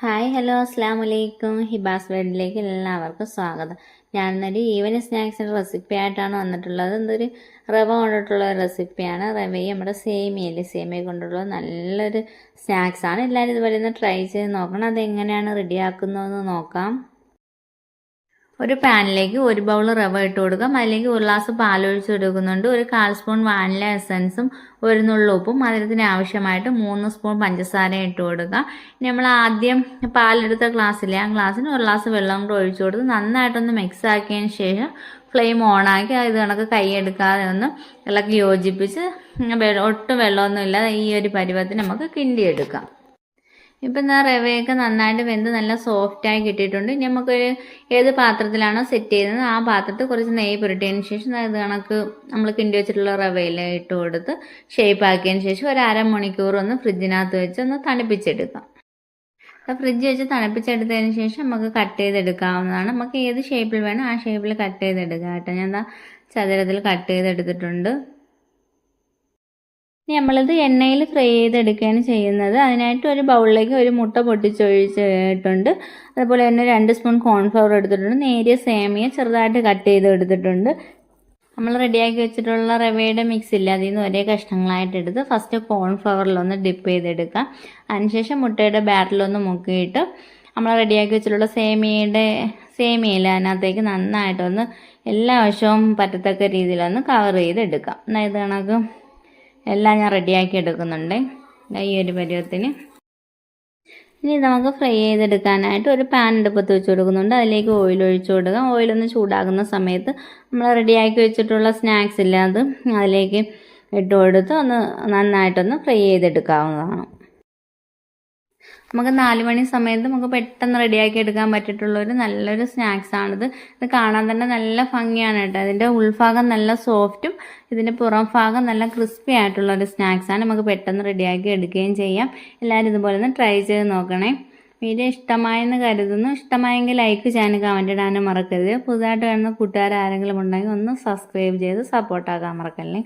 Hi hello അസ്സാം വലൈക്കും ഹിബാസ് വേൾഡിലേക്ക് എല്ലാവർക്കും സ്വാഗതം. ഞാൻ ഞാനൊരു ഈവനിങ് സ്നാക്സിന്റെ റെസിപ്പി ആയിട്ടാണ് വന്നിട്ടുള്ളത്. എന്തൊരു റവ കൊണ്ടിട്ടുള്ള റെസിപ്പിയാണ്. റവയും നമ്മുടെ സേമിയല്ലേ സേമിയ കൊണ്ടുള്ള നല്ലൊരു സ്നാക്സാണ് എല്ലാവരും ഇതുപോലെ ഒന്ന് ട്രൈ ചെയ്ത് നോക്കണം. അതെങ്ങനെയാണ് റെഡിയാക്കുന്നതെന്ന് നോക്കാം. ഒരു പാനിലേക്ക് ഒരു ബൗൾ റവ ഇട്ട് കൊടുക്കാം. അതിലേക്ക് ഒരു ഗ്ലാസ് പാലൊഴിച്ച് കൊടുക്കുന്നുണ്ട് ഒരു കാൽ സ്പൂൺ വാനില എസൻസും ഒരു നുള്ള ഉപ്പും മധുരത്തിന് ആവശ്യമായിട്ട് മൂന്ന് സ്പൂൺ പഞ്ചസാരയും ഇട്ട് കൊടുക്കുക ഇനി നമ്മൾ ആദ്യം പാലെടുത്ത ഗ്ലാസ്സിലെ ആ ഗ്ലാസ്സിന് ഒരു ഗ്ലാസ് വെള്ളം കൂടെ ഒഴിച്ചു കൊടുത്ത് നന്നായിട്ടൊന്ന് മിക്സ് ആക്കിയതിന് ശേഷം ഫ്ലെയിം ഓണാക്കി ഇത് കണക്ക് കൈ എടുക്കാതെ ഒന്ന് ഇളക്കി യോജിപ്പിച്ച് ഒട്ടും വെള്ളമൊന്നും ഇല്ലാതെ ഈ ഒരു പരുവത്തിന് നമുക്ക് കിണ്ടിയെടുക്കാം. ഇപ്പം എന്താ റവയൊക്കെ നന്നായിട്ട് വെന്ത് നല്ല സോഫ്റ്റായി കിട്ടിയിട്ടുണ്ട്. ഇനി നമുക്കൊരു ഏത് പാത്രത്തിലാണോ സെറ്റ് ചെയ്യുന്നത് ആ പാത്രത്തിൽ കുറച്ച് നെയ്യ് പുരട്ടിയതിന് ശേഷം അത് കണക്ക് നമ്മൾ കിണ്ടി വെച്ചിട്ടുള്ള റവയിൽ ഇട്ട് കൊടുത്ത് ഷേപ്പ് ആക്കിയതിന് ശേഷം ഒരു അരമണിക്കൂർ ഒന്ന് ഫ്രിഡ്ജിനകത്ത് വെച്ച് ഒന്ന് തണുപ്പിച്ചെടുക്കാം. ഫ്രിഡ്ജ് വെച്ച് തണുപ്പിച്ചെടുത്തതിന് ശേഷം നമുക്ക് കട്ട് ചെയ്തെടുക്കാവുന്നതാണ്. നമുക്ക് ഏത് ഷേപ്പിൽ വേണം ആ ഷേപ്പിൽ കട്ട് ചെയ്തെടുക്കാം കേട്ടോ. ഞാൻ എന്താ ചതുരത്തിൽ കട്ട് ചെയ്തെടുത്തിട്ടുണ്ട്. ഇനി നമ്മളിത് എണ്ണയിൽ ഫ്രൈ ചെയ്തെടുക്കുകയാണ് ചെയ്യുന്നത്. അതിനായിട്ട് ഒരു ബൗളിലേക്ക് ഒരു മുട്ട പൊട്ടിച്ചൊഴിച്ചിട്ടുണ്ട്. അതുപോലെ തന്നെ രണ്ട് സ്പൂൺ കോൺഫ്ലവർ എടുത്തിട്ടുണ്ട്. നേരിയ സേമിയ ചെറുതായിട്ട് കട്ട് ചെയ്ത് എടുത്തിട്ടുണ്ട്. നമ്മൾ റെഡിയാക്കി വെച്ചിട്ടുള്ള റവയുടെ മിക്സ് ഇല്ല? അതിൽ നിന്ന് ഒരേ കഷ്ണങ്ങളായിട്ട് എടുത്ത് ഫസ്റ്റ് കോൺഫ്ലവറിലൊന്ന് ഡിപ്പ് ചെയ്തെടുക്കാം അതിനുശേഷം മുട്ടയുടെ ബാറ്ററിലൊന്ന് മുക്കിയിട്ട് നമ്മൾ റെഡിയാക്കി വെച്ചിട്ടുള്ള സേമിയയുടെ സേമിയയിൽ അതിനകത്തേക്ക് നന്നായിട്ടൊന്ന് എല്ലാ വശവും പറ്റത്തക്ക രീതിയിലൊന്ന് കവർ ചെയ്തെടുക്കാം ഇത് കണക്ക്? എല്ലാം ഞാൻ റെഡിയാക്കി എടുക്കുന്നുണ്ട്. ഈ ഒരു പരുവത്തിന്. ഇനി നമുക്ക് ഫ്രൈ ചെയ്തെടുക്കാനായിട്ട് ഒരു പാൻ അടുപ്പത്ത് വെച്ച് കൊടുക്കുന്നുണ്ട്. അതിലേക്ക് ഓയിൽ ഒഴിച്ചു കൊടുക്കുക ഓയിലൊന്ന് ചൂടാകുന്ന സമയത്ത് നമ്മൾ റെഡിയാക്കി വെച്ചിട്ടുള്ള സ്നാക്സ് ഇല്ലാതെ അത് അതിലേക്ക് ഇട്ട് കൊടുത്ത് ഒന്ന് നന്നായിട്ടൊന്ന് ഫ്രൈ ചെയ്തെടുക്കാവുന്നതാണ്. നമുക്ക് നാല് മണി സമയത്ത് നമുക്ക് പെട്ടെന്ന് റെഡിയാക്കി എടുക്കാൻ പറ്റിയിട്ടുള്ള ഒരു നല്ലൊരു സ്നാക്സ് ആണിത്. ഇത് കാണാൻ തന്നെ നല്ല ഭംഗിയാണ് കേട്ടോ. അതിന്റെ ഉൾഭാഗം നല്ല സോഫ്റ്റും ഇതിന്റെ പുറം ഭാഗം നല്ല ക്രിസ്പി ആയിട്ടുള്ള ഒരു സ്നാക്സാണ് നമുക്ക് പെട്ടെന്ന് റെഡിയാക്കി എടുക്കുകയും ചെയ്യാം. എല്ലാവരും ഇതുപോലെ ഒന്ന് ട്രൈ ചെയ്ത് നോക്കണേ. വീഡിയോ ഇഷ്ടമായെന്ന് കരുതുന്നു. ഇഷ്ടമായെങ്കിൽ ലൈക്ക് ചെയ്യാനും കമന്റ് ഇടാനും മറക്കരുത്. പുതുതായിട്ട് വരുന്ന കൂട്ടുകാർ ആരെങ്കിലും ഉണ്ടെങ്കിൽ ഒന്ന് സബ്സ്ക്രൈബ് ചെയ്ത് സപ്പോർട്ടാക്കാൻ മറക്കല്ലേ?